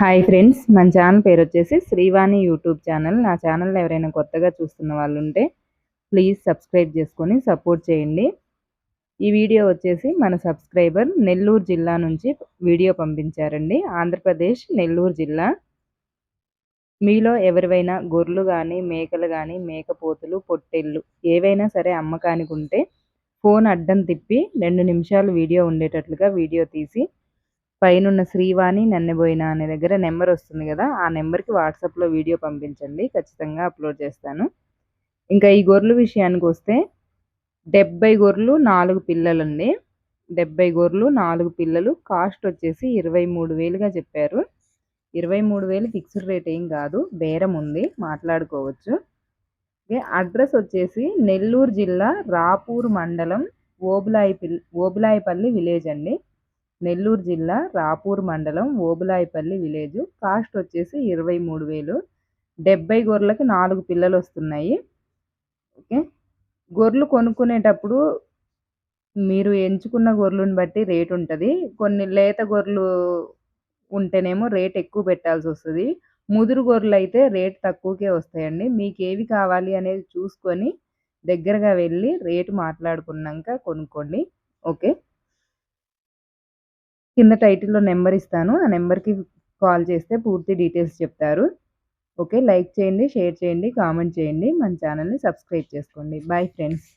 Hi friends మన channel పేరు వచ్చేసి శ్రీవాణి యూట్యూబ్ ఛానల్. నా ఛానల్ ఎవరైనా కొత్తగా చూస్తున్న వాళ్ళు ఉంటే ప్లీజ్ సబ్స్క్రైబ్ చేసుకొని సపోర్ట్ చేయండి. ఈ వీడియో వచ్చేసి మన సబ్స్క్రైబర్ నెల్లూరు జిల్లా నుంచి వీడియో పంపించారండి. ఆంధ్రప్రదేశ్ నెల్లూరు జిల్లా. మీలో ఎవరివైనా గొర్రెలు కానీ మేకలు కానీ మేకపోతులు పొట్టెళ్ళు ఏవైనా సరే అమ్మకానికి ఉంటే ఫోన్ అడ్డం తిప్పి రెండు నిమిషాలు వీడియో ఉండేటట్లుగా వీడియో తీసి పైనున్న శ్రీవాణి నన్నెబోయిన అనే దగ్గర నెంబర్ వస్తుంది కదా ఆ నెంబర్కి వాట్సాప్లో వీడియో పంపించండి ఖచ్చితంగా అప్లోడ్ చేస్తాను. ఇంకా ఈ గొర్రెల విషయానికి వస్తే డెబ్బై గొర్రెలు నాలుగు పిల్లలండి. డెబ్బై గొర్రెలు నాలుగు పిల్లలు కాస్ట్ వచ్చేసి ఇరవై మూడు వేలుగా చెప్పారు. ఇరవై మూడు వేలు ఫిక్స్డ్ రేట్ ఏం కాదు బేరం ఉంది మాట్లాడుకోవచ్చు. అడ్రస్ వచ్చేసి నెల్లూరు జిల్లా రాపూర్ మండలం ఓబులాయి ఓబులాయిపల్లి విలేజ్ అండి. నెల్లూరు జిల్లా రాపూర్ మండలం ఓబులాయిపల్లి విలేజ్. కాస్ట్ వచ్చేసి ఇరవై మూడు వేలు. డెబ్బై గొర్రెలకు నాలుగు పిల్లలు వస్తున్నాయి ఓకే? గొర్రెలు కొనుక్కునేటప్పుడు మీరు ఎంచుకున్న గొర్రెలను బట్టి రేట్ ఉంటుంది. కొన్ని లేత గొర్రెలు ఉంటేనేమో రేట్ ఎక్కువ పెట్టాల్సి వస్తుంది. ముదురు గొర్రెలు అయితే రేట్ తక్కువకే వస్తాయండి. మీకు ఏవి కావాలి అనేది చూసుకొని దగ్గరగా వెళ్ళి రేటు మాట్లాడుకున్నాక కొనుక్కోండి. ఓకే? కింద టైటిల్లో నెంబర్ ఇస్తాను. ఆ నెంబర్కి కాల్ చేస్తే పూర్తి డీటెయిల్స్ చెప్తారు. ఓకే లైక్ చేయండి షేర్ చేయండి కామెంట్ చేయండి. మన ఛానల్ని సబ్స్క్రైబ్ చేసుకోండి. Bye friends